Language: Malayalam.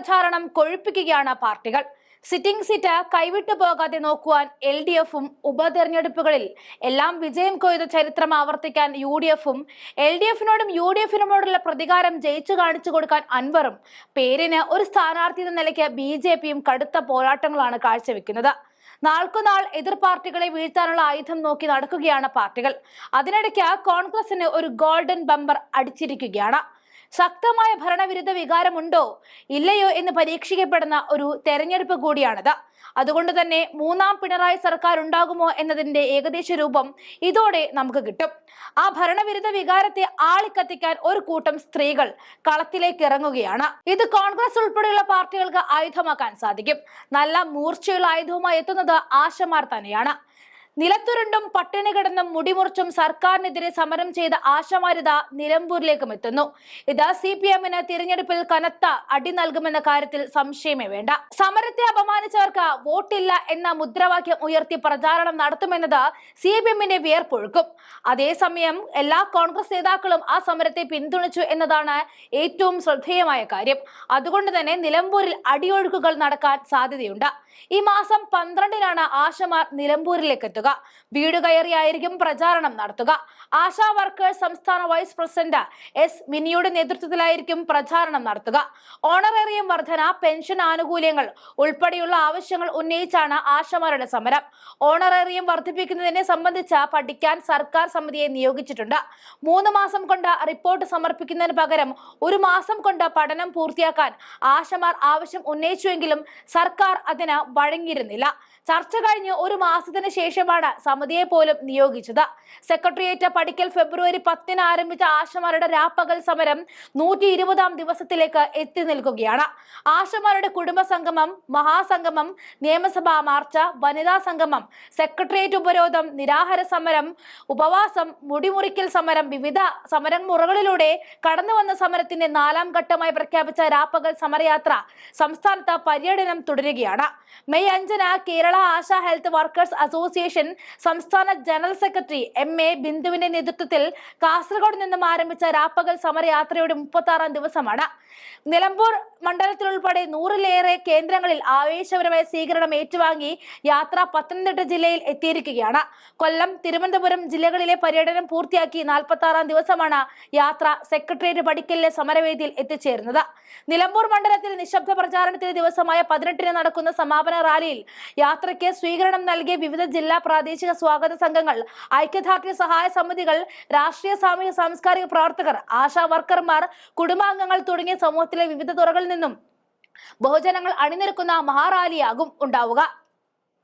പ്രചാരണം കൊഴുപ്പിക്കുകയാണ് പാർട്ടികൾ. സിറ്റിംഗ് സീറ്റ് കൈവിട്ടു പോകാതെ നോക്കുവാൻ എൽ ഡി എഫും ഉപതെരഞ്ഞെടുപ്പുകളിൽ എല്ലാം വിജയം കൊയ്ത ചരിത്രം ആവർത്തിക്കാൻ യു ഡി എഫും എൽ ഡി എഫിനോടും യു ഡി എഫിനോടുള്ള പ്രതികാരം ജയിച്ചു കാണിച്ചു കൊടുക്കാൻ അൻവറും പേരിന് ഒരു സ്ഥാനാർത്ഥി എന്ന നിലയ്ക്ക് ബി ജെ പിയും കടുത്ത പോരാട്ടങ്ങളാണ് കാഴ്ചവെക്കുന്നത്. നാൾക്കുനാൾ എതിർ പാർട്ടികളെ വീഴ്ത്താനുള്ള ആയുധം നോക്കി നടക്കുകയാണ് പാർട്ടികൾ. അതിനിടയ്ക്ക് കോൺഗ്രസിന് ഒരു ഗോൾഡൻ ബമ്പർ അടിച്ചിരിക്കുകയാണ്. ശക്തമായ ഭരണവിരുദ്ധ വികാരമുണ്ടോ? ഇല്ലയോ എന്ന് പരീക്ഷിക്കപ്പെടുന്ന ഒരു തെരഞ്ഞെടുപ്പ് കൂടിയാണിത്. അതുകൊണ്ട് തന്നെ മൂന്നാം പിണറായി സർക്കാർ ഉണ്ടാകുമോ എന്നതിന്റെ ഏകദേശ രൂപം ഇതോടെ നമുക്ക് കിട്ടും. ആ ഭരണവിരുദ്ധ വികാരത്തെ ആളിക്കത്തിക്കാൻ ഒരു കൂട്ടം സ്ത്രീകൾ കളത്തിലേക്ക് ഇറങ്ങുകയാണ്. ഇത് കോൺഗ്രസ് ഉൾപ്പെടെയുള്ള പാർട്ടികൾക്ക് ആയുധമാക്കാൻ സാധിക്കും. നല്ല മൂർച്ചയുള്ള ആയുധവുമായി എത്തുന്നത് ആശമാർ തന്നെയാണ്. നിലത്തുരുണ്ടും പട്ടിണി കിടന്നും മുടിമുറിച്ചും സർക്കാരിനെതിരെ സമരം ചെയ്ത ആശമാരിത നിലമ്പൂരിലേക്കും എത്തുന്നു. ഇത് സി പി എമ്മിന് തിരഞ്ഞെടുപ്പിൽ കനത്ത അടി നൽകുമെന്ന കാര്യത്തിൽ സംശയമേ വേണ്ട. സമരത്തെ അപമാനിച്ചവർക്ക് വോട്ടില്ല എന്ന മുദ്രാവാക്യം ഉയർത്തി പ്രചാരണം നടത്തുമെന്നത് സി പി എമ്മിന്റെ വിയർപ്പൊഴുക്കും. അതേസമയം എല്ലാ കോൺഗ്രസ് നേതാക്കളും ആ സമരത്തെ പിന്തുണച്ചു എന്നതാണ് ഏറ്റവും ശ്രദ്ധേയമായ കാര്യം. അതുകൊണ്ട് തന്നെ നിലമ്പൂരിൽ അടിയൊഴുക്കുകൾ നടക്കാൻ സാധ്യതയുണ്ട്. ഈ മാസം പന്ത്രണ്ടിനാണ് ആശമാർ നിലമ്പൂരിലേക്ക് എത്തുക. വീട് കയറിയായിരിക്കും പ്രചാരണം നടത്തുക. ആശാ വർക്കേഴ്സ് സംസ്ഥാന വൈസ് പ്രസിഡന്റ് എസ് മിനിയുടെ നേതൃത്വത്തിലായിരിക്കും പ്രചാരണം നടത്തുക. ഓണറേറിയം വർധന പെൻഷൻ ആനുകൂല്യങ്ങൾ ഉൾപ്പെടെയുള്ള ആവശ്യങ്ങൾ ഉന്നയിച്ചാണ് ആശമാരുടെ സമരം. ഓണറേറിയം വർദ്ധിപ്പിക്കുന്നതിനെ സംബന്ധിച്ച് പഠിക്കാൻ സർക്കാർ സമിതിയെ നിയോഗിച്ചിട്ടുണ്ട്. മൂന്ന് മാസം കൊണ്ട് റിപ്പോർട്ട് സമർപ്പിക്കുന്നതിന് പകരം ഒരു മാസം കൊണ്ട് പഠനം പൂർത്തിയാക്കാൻ ആശമാർ ആവശ്യം ഉന്നയിച്ചുവെങ്കിലും സർക്കാർ അതിന് വഴങ്ങിയിരുന്നില്ല. ചർച്ച കഴിഞ്ഞ് ഒരു മാസത്തിന് ശേഷമാണ് സമിതിയെ പോലും നിയോഗിച്ചത്. സെക്രട്ടേറിയറ്റ് പടിക്കൽ ഫെബ്രുവരി പത്തിന് ആരംഭിച്ച ആശമാരുടെ രാപ്പകൽ സമരം നൂറ്റി ഇരുപതാം ദിവസത്തിലേക്ക് എത്തി നിൽക്കുകയാണ്. ആശമാരുടെ കുടുംബ സംഗമം മഹാസംഗമം നിയമസഭാ മാർച്ച വനിതാ സംഗമം സെക്രട്ടേറിയറ്റ് ഉപരോധം നിരാഹാര സമരം ഉപവാസം മുടിമുറിക്കൽ സമരം വിവിധ സമരമുറകളിലൂടെ കടന്നു വന്ന സമരത്തിന്റെ നാലാം ഘട്ടമായി പ്രഖ്യാപിച്ച രാപ്പകൽ സമരയാത്ര സംസ്ഥാനത്ത് പര്യടനം തുടരുകയാണ്. മെയ് അഞ്ചിന് Kerala Asha health workers association സംസ്ഥാന ജനറൽ സെക്രട്ടറി എം. എ. ബിന്ദുവിന്റെ നേതൃത്വത്തിൽ കാസർഗോഡ് നിന്നും ആരംഭിച്ച രാപ്പകൽ സമരയാത്രയുടെ മുപ്പത്തി ആറാം ദിവസമാണ്. നിലമ്പൂർ മണ്ഡലത്തിലുൾപ്പെടെ നൂറിലേറെ കേന്ദ്രങ്ങളിൽ ആവേശപരമായ സ്വീകരണം ഏറ്റുവാങ്ങി യാത്ര പത്തനംതിട്ട ജില്ലയിൽ എത്തിയിരിക്കുകയാണ്. കൊല്ലം തിരുവനന്തപുരം ജില്ലകളിലെ പര്യടനം പൂർത്തിയാക്കി നാൽപ്പത്തി ആറാം ദിവസമാണ് യാത്ര സെക്രട്ടേറിയറ്റ് പടിക്കലിലെ സമരവേദിയിൽ എത്തിച്ചേരുന്നത്. നിലമ്പൂർ മണ്ഡലത്തിൽ നിശബ്ദ പ്രചാരണത്തിന്റെ ദിവസമായ പതിനെട്ടിന് നടക്കുന്ന സമാപന റാലിയിൽ യാത്രയ്ക്ക് സ്വീകരണം നൽകിയ വിവിധ ജില്ലാ പ്രാദേശിക സ്വാഗത സംഘങ്ങൾ ഐക്യദാർഢ്യ സഹായ സമിതികൾ രാഷ്ട്രീയ സാമൂഹിക സാംസ്കാരിക പ്രവർത്തകർ ആശാ വർക്കർമാർ കുടുംബാംഗങ്ങൾ തുടങ്ങിയ സമൂഹത്തിലെ വിവിധ തുറകളിൽ നിന്നും ബഹുജനങ്ങൾ അണിനിരക്കുന്ന മഹാറാലിയാകും ഉണ്ടാവുക.